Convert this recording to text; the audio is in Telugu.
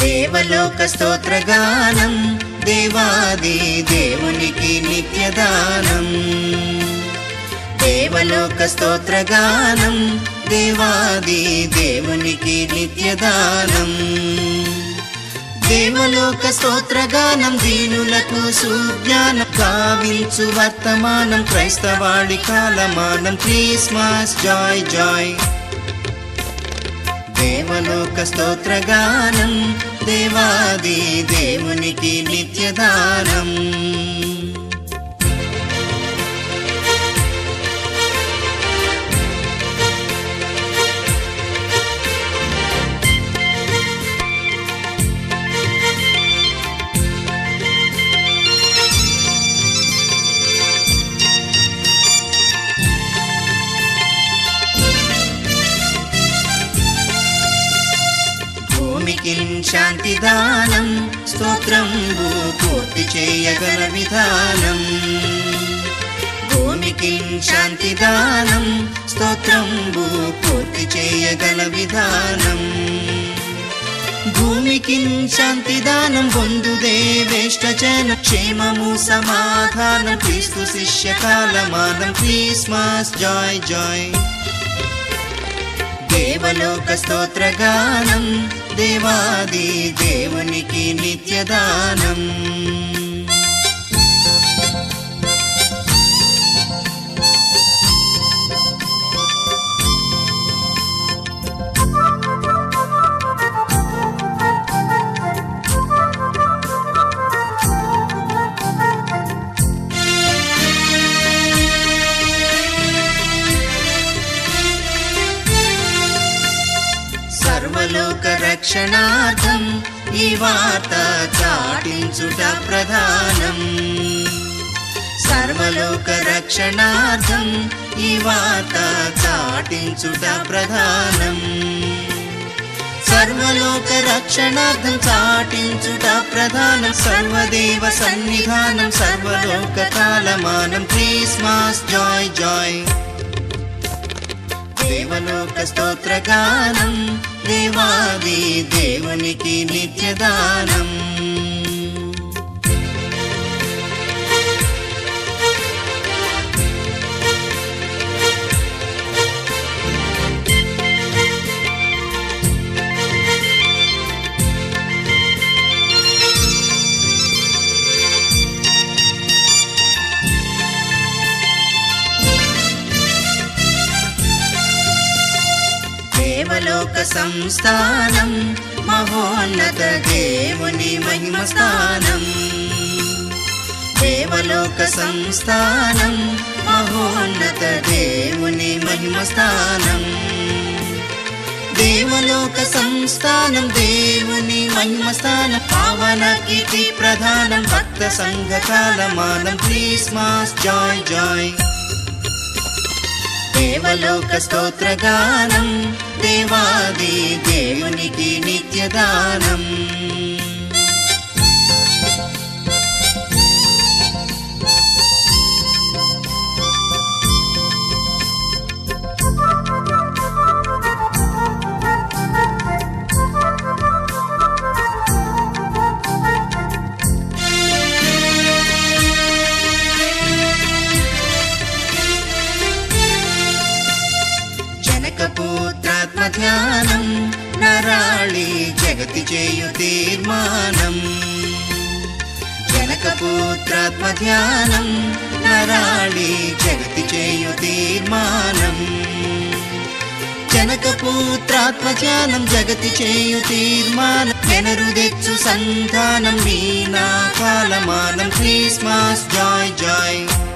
దేవలోక స్తోత్రగానం దేవాది దేవునికి నిత్యదానం. దేవలోక స్తోత్రగానం దేవాది దేవునికి నిత్యదానం. దేవలోక స్తోత్రగానం దీనులకు సుజ్ఞానం. కావించు వర్తమానం క్రైస్తవాడి కాలమానం. క్రిస్మస్ జాయ్ జాయ్ దేవలోక స్తోత్రగానం దేవాది దేవునికి నిత్యదానం చేయగల విధానం భూమికి శాంతిదానం స్తోత్రం పూర్తి చేయగల విధానం భూమికి శాంతిదానం దానం పొందుదేవేష్ట జన క్షేమము సమాధానం. క్రీస్తు శిష్య కాలమానం క్రిస్మస్ జాయ్ జాయ్ దేవలోక స్తోత్రగానం దేవాది దేవునికి నిత్యదానం. సర్వలోక రక్షణార్థం ఈ వార్త చాటించుట ప్రధానం. సర్వలోక రక్షణార్థం ఈ వార్త చాటించుట ప్రధానం. సర్వలోక రక్షణార్థం చాటించుట ప్రధానం. సర్వదేవ సన్నిధానం సర్వలోక కాలమానం క్రిస్మస్ జాయ్ జాయ్. దేవలోక స్తోత్రగానం. దేవునికి నిత్యదానం. లోక సంస్థానం మహోన్నత దేవుని మహిమ స్థానం దేవలోక సంస్థానం మహోన్నత దేవుని మహిమ స్థానం దేవలోక సంస్థానం దేవుని మహిమ స్థానం పావన కీర్తి ప్రధానం భక్త సంఘ కాలమానం. Christmas joy joy. దేవలోక స్తోత్రగానం దేవాది దేవునికి నిత్యదానం. నరాళి జగతి చేయు తీర్మానం. జనకపుత్రాత్మ ధ్యానం నరాళి జగతి చేయు తీర్మానం. జనకపుత్రాత్మ ధ్యానం జగతి చేయు తీర్మానం. ఎనరు తెచ్చు సంధానం మీ కాలమానం. Christmas joy joy.